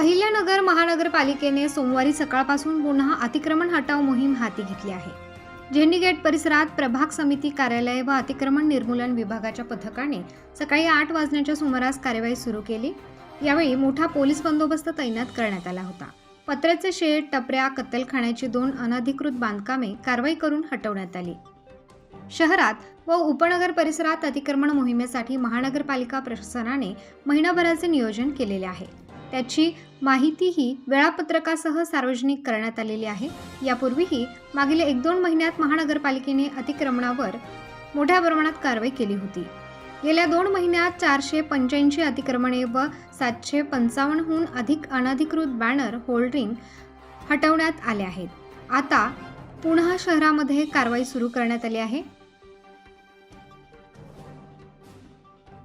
अहिल्यानगर महानगरपालिकेने सोमवारी सकाळपासून पुन्हा अतिक्रमण हटाव मोहीम हाती घेतली आहे. झेंडी गेट परिसरात प्रभाग समिती कार्यालय व अतिक्रमण निर्मूलन विभागाच्या पथकाने सकाळी आठ वाजण्याच्या सुमारास कार्यवाही सुरू केली. यावेळी मोठा पोलीस बंदोबस्त तैनात करण्यात आला होता. पत्र्याचे शेड टपऱ्या कत्तलखान्याची दोन अनधिकृत बांधकामे कारवाई करून हटवण्यात आली. शहरात व उपनगर परिसरात अतिक्रमण मोहिमेसाठी महानगरपालिका प्रशासनाने महिनाभराचे नियोजन केलेले आहे. त्याची माहितीही वेळापत्रकासह सार्वजनिक करण्यात आलेली आहे. यापूर्वीही मागील एक दोन महिन्यात महानगरपालिकेने अतिक्रमणावर मोठ्या प्रमाणात कारवाई केली होती. गेल्या दोन महिन्यात चारशे पंच्याऐंशी अतिक्रमणे व सातशे पंचावन्नहून अधिक अनधिकृत बॅनर होल्डिंग हटवण्यात आले आहेत. आता पुन्हा शहरामध्ये कारवाई सुरू करण्यात आली आहे.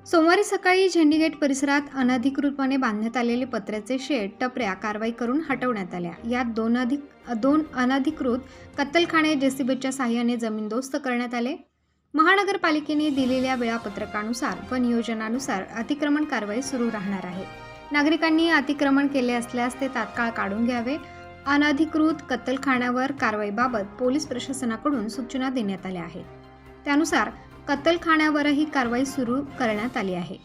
सोमवारी सकाळी झेंडीगेट परिसरात अनधिकृतपणे बांधण्यात आलेले पत्र्याचे शेड टपऱ्या कारवाई करून हटवण्यात आल्या. यात दोन अधिक दोन अनधिकृत कत्तलखाने जेसीबीच्या साह्याने जमीनदोस्त करण्यात आले. महानगरपालिकेने दिलेल्या वेळापत्रकानुसार व नियोजनानुसार अतिक्रमण कारवाई सुरू राहणार आहे. नागरिकांनी अतिक्रमण केले असल्यास ते तात्काळ काढून घ्यावे. अनधिकृत कत्तलखान्यावर कारवाईबाबत पोलीस प्रशासनाकडून सूचना देण्यात आल्या आहेत. त्यानुसार कत्तलखान्यावरही कारवाई सुरू करण्यात आली आहे.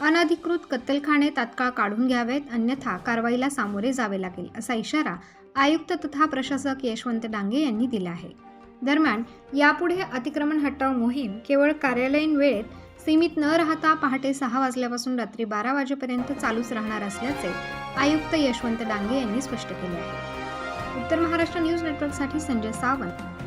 अनधिकृत कत्तलखाने तात्काळ काढून घ्यावेत अन्यथा कारवाईला सामोरे जावे लागेल असा इशारा आयुक्त तथा प्रशासक यशवंत डांगे यांनी दिला आहे. दरम्यान यापुढे अतिक्रमण हटाव मोहीम केवळ कार्यालयीन वेळेत सीमित न राहता पहाटे सहा वाजल्यापासून रात्री बारा वाजेपर्यंत चालूच राहणार असल्याचे आयुक्त यशवंत डांगे यांनी स्पष्ट केले आहे. उत्तर महाराष्ट्र न्यूज नेटवर्कसाठी संजय सावंत.